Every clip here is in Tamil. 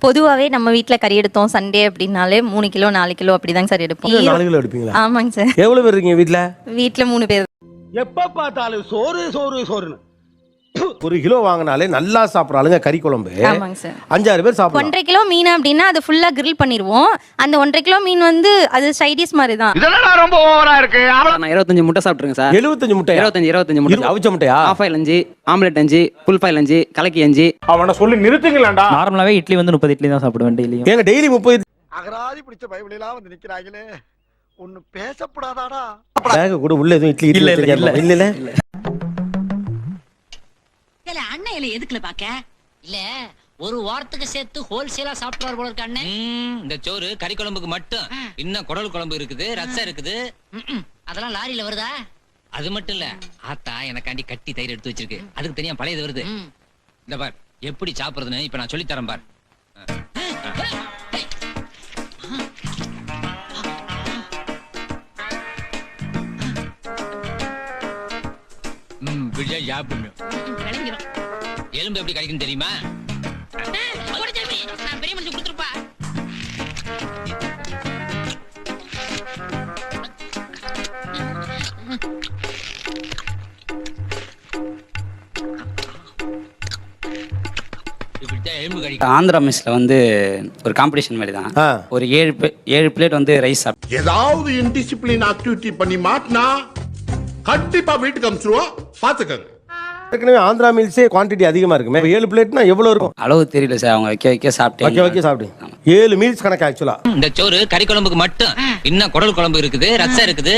பொதுவாகவே நம்ம வீட்டில் கறி எடுத்தோம் சண்டே அப்படின்னாலே மூணு கிலோ நாலு கிலோ அப்படிதாங்க சார் எடுப்போம். நாலு கிலோ எடுப்பீங்களா? ஆமாங்க சார். எவ்வளவு பேர் இருக்கீங்க வீட்ல? வீட்டில் மூணு பேர். எப்ப பார்த்தாலும் சோறு சோறு சோறுன்னு. ஒரு கிலோ வாங்கினாலே நல்லா சாப்பிட்ற ஆளுங்க கறி குழம்பு. ஆமாங்க சார். அஞ்சாறு பேர் சாப்பிடலாம். ஒன்றரை கிலோ மீன் அப்படின்னா அது ஃபுல்லாக grill பண்ணிடுவோம். அந்த ஒன்றரை கிலோ மீன் வந்து அது சைடிஸ் மாதிரி தான். இதெல்லாம் ரொம்ப ஓவரா இருக்கு. நான் இருபத்தஞ்சு முட்டை சாப்பிட்ருக்கேன் சார். எழுபத்தஞ்சு முட்டை இருபத்தஞ்சு இருபத்தஞ்சு முட்டை. அவிச்ச முட்டையா? ஆஃப் ஆயில் அஞ்சு ஆம்லெட் அஞ்சு ஃபுல் ஃபைல் அஞ்சு கலக்கி அஞ்சு. அவனை சொல்லி நிறுத்துங்களேன்டா. நார்மலாவே இட்லி வந்து முப்பது இட்லி தான் சாப்பிடுவேன் டெய்லியும் ஏங்க டெய்லி முப்பது அகராதி பிடிச்ச பைபிள் எல்லாம் வந்து நிக்கிறாங்களே. ஒண்ணு பேசப்படாதாடா. பேக கூட உள்ள எதுவும் இட்லி இல்ல, இட்லி இல்ல, இல்ல. இல்ல எதுக்குல பாக்க? இல்ல ஒரு வாரத்துக்கு சேர்த்து ஹோல்சேலா சாப்பிட்டு போல இருக்க அண்ணன் இந்த சோறு கறி குழம்புக்கு மட்டும். இன்னும் குடல் குழம்பு இருக்குது ரசம் இருக்குது. அதெல்லாம் லாரியில வருதா? அது மட்டும் இல்ல. ஆத்தா எனக்காண்டி கட்டி தயிர் எடுத்து வச்சிருக்கு. அதுக்கு தனியா பழையது வருது. இந்த பார் எப்படி சாப்பிடுறதுன்னு இப்ப நான் சொல்லி தரேன் பார். ம், விடியா சாப்பிடணும். எலும்பு எப்படி கிடைக்கும் தெரியுமா. நான் பெரிய மனுஷன் கொடுத்துருப்பா. ஆந்திரா மெஸ்ல வந்து ஒரு காம்படிஷன் மாதிரி தான். ஒரு ஏழு ஏழு பிளேட் வந்து ரைஸ் சாப்பிட்டேன் ஏதாவது இன்டிசிப்ளின் ஆக்டிவிட்டி பண்ணி மாட்டினா கண்டிப்பா வீட்டுக்கு அமிச்சிருவோம். பாத்துக்கங்க. ஏற்கனவே ஆந்திரா மீல்ஸே குவான்டிட்டி அதிகமா இருக்குமே. இப்ப ஏழு பிளேட்னா எவ்வளவு இருக்கும்? அளவு தெரியல சார். அவங்க வைக்க வைக்க சாப்பிட்டேன். வைக்க வைக்க சாப்பிடுங்க ஏழு மீல்ஸ் கணக்கு ஆக்சுவலா இந்த சோறு கறி குழம்புக்கு மட்டும். இன்னும் குடல் குழம்பு இருக்குது ரசம் இருக்குது.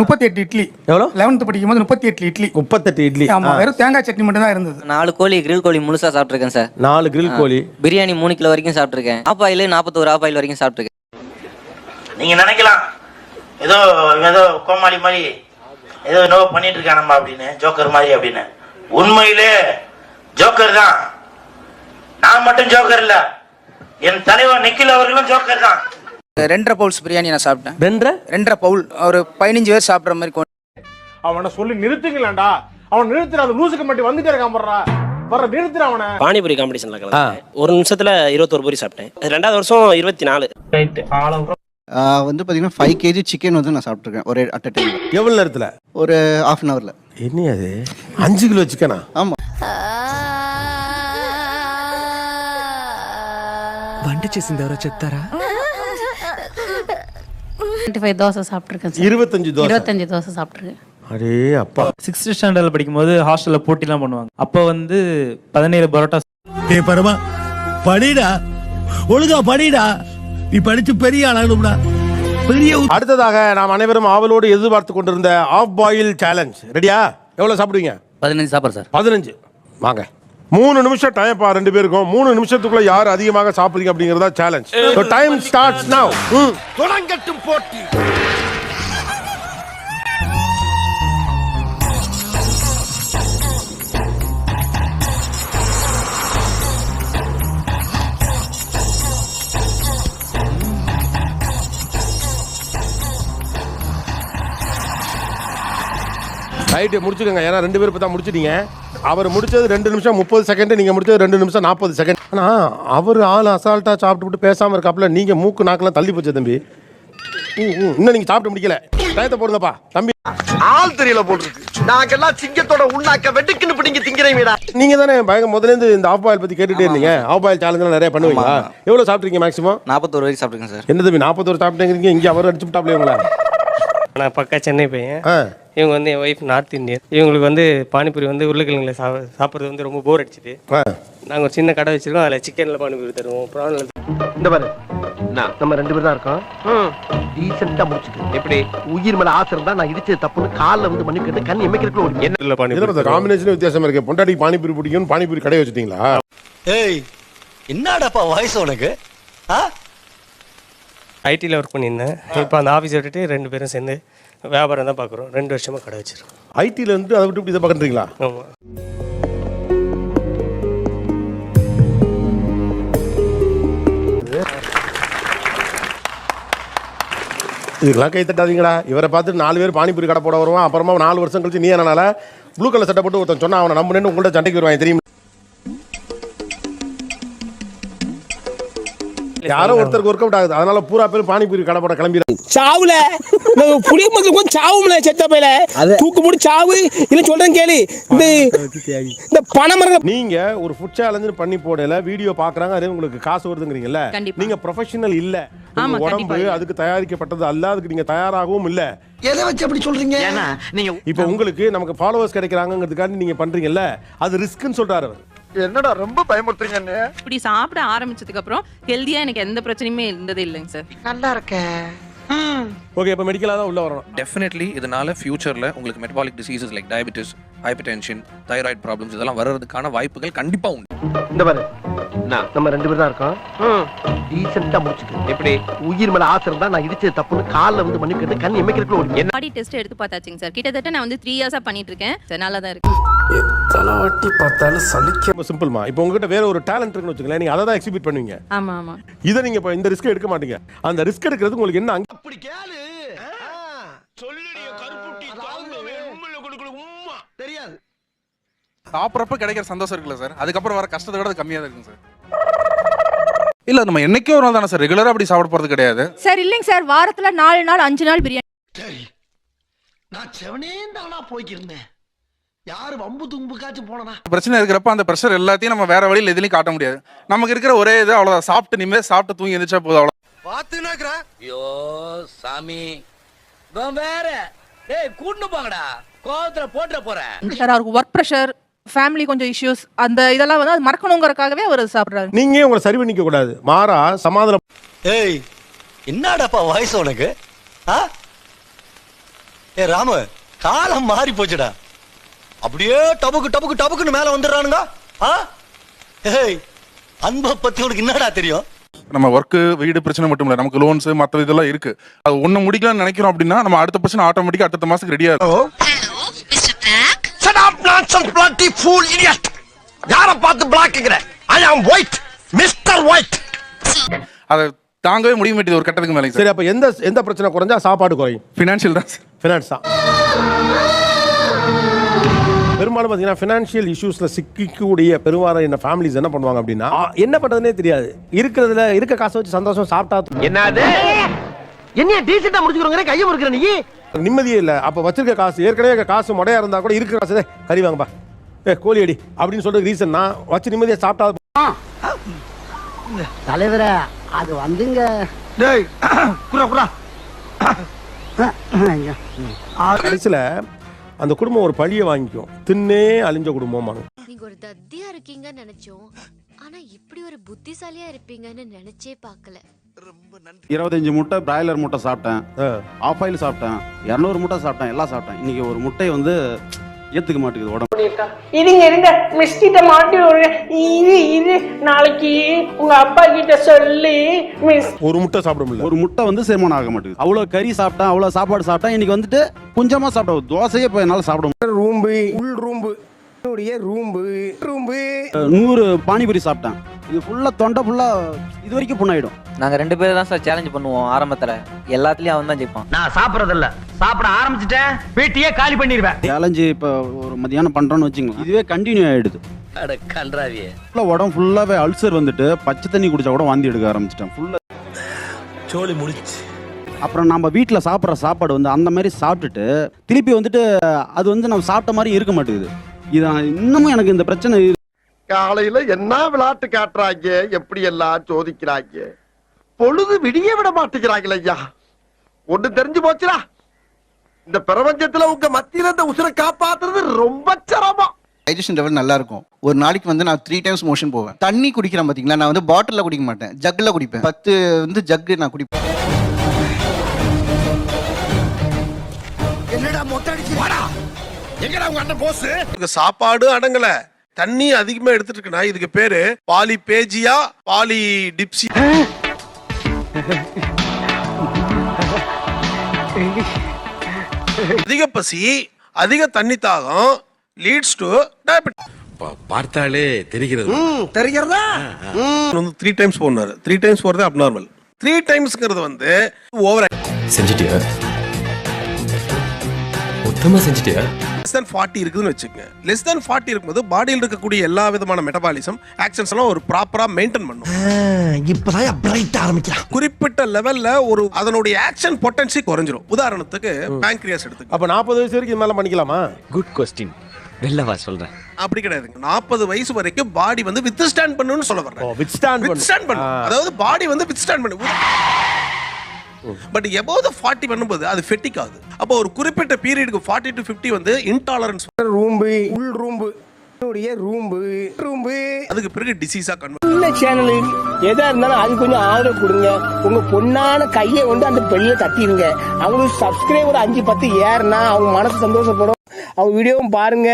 முப்பத்தி எட்டு இட்லி. எவ்வளோ லெவன்த் படிக்கும் போது முப்பத்தி எட்டு இட்லி. முப்பத்தெட்டு இட்லி. ஆமா. வெறும் தேங்காய் சட்னி மட்டும் தான் இருந்தது. நாலு கோழி கிரில் கோழி முழுசா சாப்பிட்ருக்கேன் சார். நாலு கிரில் கோழி. பிரியாணி மூணு கிலோ வரைக்கும் சாப்பிட்ருக்கேன் ஆப் ஆயில் நாற்பத்தோரு ஆப் ஆயில் வரைக்கும் சாப்பிட்ருக்கேன் நீங்க நினைக்கலாம். ஏதோ ஏதோ கோமாளி மாதிரி ஏதோ என்னவோ பண்ணிட்டு இருக்கான் நம்ம அப்படின்னு ஜோக்கர் மாதிரி அப்படின்னு. உண்மையிலே ஜோக்கர் தான். நான் மட்டும் ஜோக்கர் இல்ல என் தலைவர் நிக்கில் அவர்களும் ஜோக்கர் தான். ரெண்டரை பவுல்ஸ் பிரியாணி நான் சாப்பிட்டேன். ரெண்டரை? ரெண்டரை பவுல் ஒரு பதினஞ்சு பேர் சாப்பிட்ற மாதிரி அவனை சொல்லி நிறுத்துங்களேன்டா. அவன் நிறுத்துற அந்த லூசுக்கு மட்டும் வந்துட்டே இருக்கான் போடுறா வர நிறுத்துற அவனை. பானிபூரி காம்படிஷன்ல ஆ. கலந்தேன் ஒரு நிமிஷத்துல இருபத்தோரு பூரி சாப்பிட்டேன். அது ரெண்டாவது வருஷம் இருபத்தி நாலு வந்து பாத்தீங்கன்னா ஃபைவ் கேஜி சிக்கன் வந்து நான் சாப்பிட்ருக்கேன் ஒரே அட் டைம் எவ்வளவு நேரத்துல? ஒரு ஹாஃப் அன் ஹவர்ல என்ன அது அஞ்சு கிலோ சிக்கனா? ஆமா. டுவெண்ட்டி ஃபைவ் தோசை சாப்பிட்ருக்கேன் இருபத்தஞ்சு தோசை? இருபத்தஞ்சு தோசை சாப்பிட்ருக்கேன் அடே அப்பா. சிக்ஸ்த் ஸ்டாண்டர்ட்ல படிக்கும்போது ஹாஸ்டல்ல போட்டிலாம் பண்ணுவாங்க. அப்போ வந்து பதினேழு பரோட்டா டே பரமா படிடா. ஒழுங்கா படிடா. நீ படிச்சு பெரிய ஆளாகணும்டா. பெரிய அடுத்ததாக நாம் அனைவரும் ஆவலோடு எதிர்பார்த்து கொண்டிருந்த ஆஃப் பாயில் சேலஞ்ச் ரெடியா எவ்வளவு சாப்பிடுவீங்க? பதினஞ்சு சாப்பிட்றேன் சார். பதினஞ்சு. வாங்க. மூணு நிமிஷம் டைம் பா ரெண்டு பேருக்கும். மூணு நிமிஷத்துக்குள்ள யார் அதிகமாக சாப்பிடுறீங்க அப்படிங்கறதா சேலஞ்ச் டைம் ஸ்டார்ட்ஸ் நவ் தொடங்கட்டும் போட்டி. ரைட்டு முடிச்சுக்கோங்க. ஏன்னா ரெண்டு பேரும் இப்போ தான் முடிச்சிட்டீங்க. அவர் முடிச்சது ரெண்டு நிமிஷம் முப்பது செகண்ட் நீங்க முடிச்சது ரெண்டு நிமிஷம் நாற்பது செகண்ட் ஆனா அவர் ஆள் அசால்ட்டா சாப்பிட்டு விட்டு பேசாம இருக்காப்புல நீங்க மூக்கு நாக்கெல்லாம் தள்ளி போச்சு தம்பி. ம், ம். இன்னும் நீங்க சாப்பிட்டு முடிக்கல. டயத்தை போடுங்கப்பா. தம்பி ஆள் தெரியல போட்டுருக்கு. நாங்கெல்லாம் சிங்கத்தோட உண்ணாக்க வெட்டுக்குன்னு பிடிங்க திங்கிறீங்கடா நீங்க தானே பயங்க முதல்ல இருந்து இந்த ஆஃப் பாயில் பத்தி கேட்டுட்டே இருந்தீங்க. ஆஃப் பாயில் சேலஞ்ச் நிறைய பண்ணுவீங்களா? எவ்வளவு சாப்பிட்றீங்க மேக்ஸிமம் நாற்பத்தோரு வரைக்கும் சாப்பிட்ருக்கேன் சார் என்ன தம்பி நாற்பத்தோரு சாப்பிட்டேங்கிறீங்க இங்க அவர் அடிச்சு விட்டாப்ல உங்களா நான் பக்கா சென்னை பையன். ஆ. இவங்க வந்து என் ஒய்ஃப் நார்த் இந்தியன் இவங்களுக்கு வந்து பானிபூரி வந்து உருளைக்கிழங்குல சா சாப்பிட்றது வந்து ரொம்ப போர் அடிச்சுது. ஆ. நாங்கள் ஒரு சின்ன கடை வச்சிருக்கோம் அதில் சிக்கனில் பானிபூரி தருவோம். ப்ரான்ல இந்த பாரு. நம்ம ரெண்டு பேரும் தான் இருக்கோம். டீசெண்டா முடிச்சுட்டு. எப்படி? உயிர் மேல ஆசை இருந்தா நான் இடிச்சது தப்புன்னு கால்ல வந்து மன்னிப்பு கேட்டு கண் எமைக்கிறதுக்குள்ள ஒரு என்ன? இதுல பானிபூரி காம்பினேஷன் வித்தியாசமா இருக்கு. பொண்டாட்டி பானிபூரி பிடிக்கும் பானிபூரி கடை வச்சுட்டீங்களா? ஏய் என்னடாப்பா வயசு உனக்கு? ஐடியில் ஒர்க் பண்ணியிருந்தேன். இப்போ அந்த ஆஃபீஸ் விட்டுட்டு ரெண்டு பேரும் சேர்ந்து வியாபாரம் தான் பார்க்குறோம். ரெண்டு வருஷமாக கடை வச்சிருக்கோம். ஐடில இருந்து அதை விட்டு இப்படி இதை பண்றீங்களா ஆமாம் இதுக்கெல்லாம் கை தட்டாதீங்கடா. இவரை பார்த்து நாலு பேர் பானிபூரி கடை போட வருவான். அப்புறமா நாலு வருஷம் கழிச்சு நீ என்னனால ப்ளூ கலர் சட்டை போட்டு ஒருத்தன் சொன்னா அவனை நம்புனேன்னு உங்கள்ட்ட சண்டைக்கு வருவான் தெரியும்? யாரோ ஒருத்தருக்கு ஒர்க் அவுட் ஆகுது. அதனால பூரா பேர் பானிபூரி கடை போட கிளம்பி சாவுல. புளிய மருந்து கொஞ்சம் சாவும்ல செத்த பையில. தூக்கு போட்டு சாவு. இல்ல சொல்றேன் கேளு. இந்த இந்த பணமரம் நீங்க ஒரு ஃபுட் சேலஞ்சுன்னு பண்ணி போடல வீடியோ பாக்குறாங்க அதே உங்களுக்கு காசு வருதுங்கிறீங்கல்ல. நீங்க ப்ரொஃபஷனல் இல்ல. உடம்பு. அதுக்கு தயாரிக்கப்பட்டது அல்ல அதுக்கு நீங்க தயாராகவும் இல்ல. எதை வச்சு அப்படி சொல்றீங்க? ஏன்னா நீங்க இப்போ உங்களுக்கு நமக்கு ஃபாலோவர்ஸ் கிடைக்கிறாங்கிறதுக்காண்டி நீங்க பண்றீங்கல்ல அது ரிஸ்க்னு சொல்றாரு அவர். என்னடா ரொம்ப பயமுறுத்துறீங்க இப்படி சாப்பிட ஆரம்பிச்சதுக்கு அப்புறம் ஹெல்தியா எனக்கு எந்த பிரச்சனையுமே இருந்ததே இல்லைங்க சார் நல்லா இருக்க ஓகே இப்போ மெடிக்கலா தான் உள்ள வரணும். டெஃபினெட்லி இதனால ஃபியூச்சர்ல உங்களுக்கு metabolic diseases like diabetes hypertension thyroid problems இதெல்லாம் வர்றதுக்கான வாய்ப்புகள் கண்டிப்பா உண்டு. இந்த பாரு. நம்ம ரெண்டு பேர் தான் இருக்கோம். டீசெண்டா முடிச்சுக்க. எப்படி? உயிர் மேல ஆசை இருந்தா நான் இடிச்சது தப்புன்னு கால்ல வந்து கேட்டு கண் எமைக்கிறதுக்குள்ள ஓடி என்ன? பாடி டெஸ்ட் எடுத்து பார்த்தாச்சுங்க சார் கிட்டத்தட்ட நான் வந்து த்ரீ இயர்ஸா பண்ணிட்டு இருக்கேன் சார் நல்லா தான் இருக்கு. தலைவாட்டி பார்த்தாலும் சலிக்க ரொம்ப சிம்பிள்மா இப்போ உங்ககிட்ட வேற ஒரு டேலண்ட் இருக்குன்னு வச்சுக்கோங்களேன். நீங்க அதை தான் எக்ஸிபிட் பண்ணுவீங்க. ஆமா ஆமா. இதை நீங்க இப்போ இந்த ரிஸ்க் எடுக்க மாட்டீங்க. அந்த ரிஸ்க் எடுக்கிறது உங்களுக்கு என்ன அங்க அப்படி கேளு. சொல்லுடைய கருப்புட்டி உம்மா. தெரியாது. சாப்பிட்றப்ப கிடைக்கிற சந்தோஷம் இருக்குல்ல சார்? அதுக்கப்புறம் வர கஷ்டத்தை விட அது கம்மியா தான் இருக்குங்க சார். இல்ல நம்ம என்னைக்கோ ஒரு நாள் தானே சார்? ரெகுலரா அப்படி சாப்பிட போறது கிடையாது. சார் இல்லைங்க சார். வாரத்துல நாலு நாள் அஞ்சு நாள் பிரியாணி. சரி. நான் செவனேந்தானா போய்க்கிருந்தேன். யாரு வம்பு தும்புக்காச்சும் போனனா? பிரச்சனை இருக்கிறப்ப அந்த ப்ரெஷர் எல்லாத்தையும் நம்ம வேற வழியில் எதுலையும் காட்ட முடியாது. நமக்கு இருக்கிற ஒரே இது அவ்வளவுதான். சாப்பிட்டு நிம்மதியா சாப்பிட்டு தூங்கி எந்திரிச்சா போதும் அவ்வளோ பாத்துனாக்குற ஐயோ சாமி. வேற. டேய் கூட்டு போங்கடா. கோவத்துல போட்டுற போறேன். சார் அவருக்கு ஒர்க் ப்ரெஷர் ஃபேமிலி கொஞ்சம் இஷ்யூஸ் அந்த இதெல்லாம் வந்து அது மறக்கணுங்கிறதுக்காகவே அவர் சாப்பிட்றாரு. நீங்க உங்களை சரி பண்ணிக்க கூடாது? மாறா சமாதானம். ஏய் என்னடாப்பா வயசு உனக்கு? ஆ? ஏ ராமு காலம் மாறி போச்சுடா. அப்படியே டபுக்கு டபுக்கு டபுக்குன்னு மேல வந்துடுறானுங்க. ஆ? ஏய் அன்பை பத்தி உனக்கு என்னடா தெரியும்? நம்ம ஒர்க்கு வீடு பிரச்சனை மட்டும் இல்ல நமக்கு லோன்ஸ் மற்ற இதெல்லாம் இருக்கு. அது ஒண்ணு முடிக்கலாம்னு நினைக்கிறோம் அப்படின்னா நம்ம அடுத்த பிரச்சனை ஆட்டோமேட்டிக்கா அடுத்த மாசத்துக்கு ரெடியா இருக்கும் Shut up nonsense bloody fool idiot. யார பார்த்து பிளாக்குங்கற ஐ ஒயிட் மிஸ்டர் ஒயிட் அதை தாங்கவே முடிய மாட்டேது ஒரு கட்டத்துக்கு மேலே சரி. அப்ப எந்த எந்த பிரச்சனை குறைஞ்சா சாப்பாடு குறையும்? ஃபினான்ஷியல் தான் சார். ஃபினான்ஸ் தான். பெரும்பாலும் பார்த்தீங்கன்னா ஃபினான்ஷியல் இஷ்யூஸில் சிக்கக்கூடிய பெரும்பாலான ஃபேமிலிஸ் என்ன பண்ணுவாங்க அப்படின்னா என்ன பண்ணுறதுனே தெரியாது. இருக்கிறதுல இருக்க காசை வச்சு சந்தோஷம் சாப்பிட்டா என்னது என்ன டீசெண்டா முடிச்சுக்கிறோங்க கையை முறுக்குற நீ? நிம்மதியே இல்லை. அப்போ வச்சிருக்க காசு ஏற்கனவே காசு முடையா இருந்தா கூட இருக்கிற காசு "டேய், கறி வாங்கப்பா. ஏ கோழி அடி அப்படின்னு சொல்ற ரீசன் நான் வச்சு நிம்மதியாக சாப்பிட்டா தலைவர அது வந்துங்க. டேய் குறா குறா. கடைசியில் அந்த குடும்பம் ஒரு பழியை வாங்கிக்கும். தின்னே அழிஞ்ச குடும்பம் நீங்க ஒரு தத்தியா இருக்கீங்கன்னு நினைச்சோம். ஆனா இப்படி ஒரு புத்திசாலியா இருப்பீங்கன்னு நினைச்சே பார்க்கல. இருபத்தஞ்சு முட்டை பிராய்லர் முட்டை சாப்பிட்டேன். ஆஃப் ஆயில் சாப்பிட்டேன். இரநூறு முட்டை சாப்பிட்டேன். எல்லாம் சாப்பிட்டேன். இன்னைக்கு ஒரு முட்டை வந்து ஏத்துக்க மாட்டேங்குது உடம்பு. இருங்க இருங்க மிஸ்கிட்ட மாட்டி விடுங்க இது இது நாளைக்கு உங்க அப்பா கிட்ட சொல்லி மிஸ். ஒரு முட்டை சாப்பிட முடியல. ஒரு முட்டை வந்து செரிமானம் ஆக மாட்டேங்குது. அவ்வளோ கறி சாப்பிட்டேன் அவ்வளோ சாப்பாடு சாப்பிட்டேன் இன்னைக்கு வந்துட்டு கொஞ்சமா சாப்பிட்டேன் தோசையே இப்போ என்னால் சாப்பிட முடியல. ரூம்பு உள் ரூம்பு. ரூம்பு. ரூம்பு. நூறு பானிபூரி சாப்பிட்டேன். இது ஃபுல்லாக தொண்டை ஃபுல்லாக இது வரைக்கும் புண்ணாயிடும். நாங்க ரெண்டு பேரும் தான் சார் சேலஞ்ச் பண்ணுவோம் ஆரம்பத்துல. எல்லாத்துலயும் அவன் தான் ஜெயிப்பான். நான் சாப்பிடுறது இல்ல சாப்பிட ஆரம்பிச்சிட்டேன் வீட்டையே காலி பண்ணிடுவேன் சேலஞ்சு இப்போ ஒரு மதியானம் பண்ணுறோன்னு வச்சுங்களேன் இதுவே கண்டினியூ ஆகிடுது அட கன்றாவியே ஃபுல்லாக உடம்பு ஃபுல்லாகவே அல்சர் வந்துட்டு பச்சை தண்ணி குடிச்சா கூட வாந்தி எடுக்க ஆரம்பிச்சிட்டேன். ஃபுல்லாக சோலி முடிச்சு. அப்புறம் நம்ம வீட்டில் சாப்பிட்ற சாப்பாடு வந்து அந்த மாதிரி சாப்பிட்டுட்டு திருப்பி வந்துட்டு அது வந்து நம்ம சாப்பிட்ட மாதிரி இருக்க மாட்டேங்குது. இது இன்னமும் எனக்கு இந்த பிரச்சனை இருக்கு. காலையில என்ன விளையாட்டு காட்டுறாங்க? எப்படி எல்லாம் சோதிக்கிறாங்க? பொழுது விடிய விட மாட்டேங்கிறாங்களே ஐயா. ஒண்ணு தெரிஞ்சு போச்சுடா. இந்த பிரபஞ்சத்துல உங்க மத்தியில இந்த உசுரை காப்பாத்துறது ரொம்ப சிரமம். டைஜஷன் லெவல் நல்லா இருக்கும் ஒரு நாளைக்கு வந்து நான் த்ரீ டைம்ஸ் மோஷன் போவேன். தண்ணி குடிக்கிறேன் பாத்தீங்களா? நான் வந்து பாட்டில்ல குடிக்க மாட்டேன். ஜக்ல குடிப்பேன். பத்து வந்து ஜக்கு நான் குடிப்பேன். என்னடா மொட்டை அடிச்சு வாடா! எங்கடா உங்க அண்ணன் போஸ் சாப்பாடு அடங்கல. தண்ணி அதிகமா எடுத்துட்டு இருக்குன்னா இதுக்கு பேரு பாலி பேஜியா பாலி டிப்சி அதிக பசி அதிக தண்ணி தாகம் லீட்ஸ் டு டயபெட்டிஸ் பார்த்தாலே தெரிகிறது. தெரிகிறதா? வந்து த்ரீ டைம்ஸ் போனாரு த்ரீ டைம்ஸ் போறது அப்நார்மல் த்ரீ டைம்ஸ்ங்கிறது வந்து ஓவர் செஞ்சிட்டியா? மொத்தமா செஞ்சிட்டியா? லெஸ் தென் ஃபார்ட்டி இருக்குதுன்னு வச்சுக்கோங்க. லெஸ் தென் ஃபார்ட்டி இருக்கும்போது பாடியில் இருக்கக்கூடிய எல்லா விதமான மெட்டபாலிசம் ஆக்ஷன்ஸ் எல்லாம் ஒரு ப்ராப்பரா மெயின்டைன் பண்ணும். இப்பதான் பிரைட் ஆரம்பிக்கலாம் குறிப்பிட்ட லெவல்ல ஒரு அதனுடைய ஆக்ஷன் பொட்டன்சி குறைஞ்சிரும். உதாரணத்துக்கு பேங்க்ரியாஸ் எடுத்துக்க. அப்ப நாற்பது வயசு வரைக்கும் இது மேல பண்ணிக்கலாமா? குட் கொஸ்டின் வெளிலவா சொல்றேன். அப்படி கிடையாதுங்க. நாற்பது வயசு வரைக்கும் பாடி வந்து வித் ஸ்டாண்ட் பண்ணுன்னு சொல்ல வர்றேன். வித் ஸ்டாண்ட் வித் ஸ்டாண்ட் பண்ணும். அதாவது பாடி வந்து வித் ஸ்டாண்ட் பண்ணும் பட் எபோவ் த ஃபார்ட்டி பண்ணும்போது அது ஃபெட்டிக் ஆகுது. அப்போ ஒரு குறிப்பிட்ட பீரியடுக்கு ஃபார்ட்டி டு ஃபிஃப்டி வந்து இன்டாலரன்ஸ் ரூம்பு உள் ரூம்பு என்னுடைய ரூம்பு ரூம்பு அதுக்கு பிறகு டிசீஸா கன்வெர்ட் இந்த சேனலு எதா இருந்தாலும் அது கொஞ்சம் ஆதரவு கொடுங்க. உங்க பொண்ணான கையை வந்து அந்த பெல்ல தட்டிடுங்க அவங்களுக்கு சப்ஸ்கிரைபர் அஞ்சு பத்து ஏறுனா அவங்க மனசு சந்தோஷப்படும். அவங்க வீடியோவும் பாருங்க.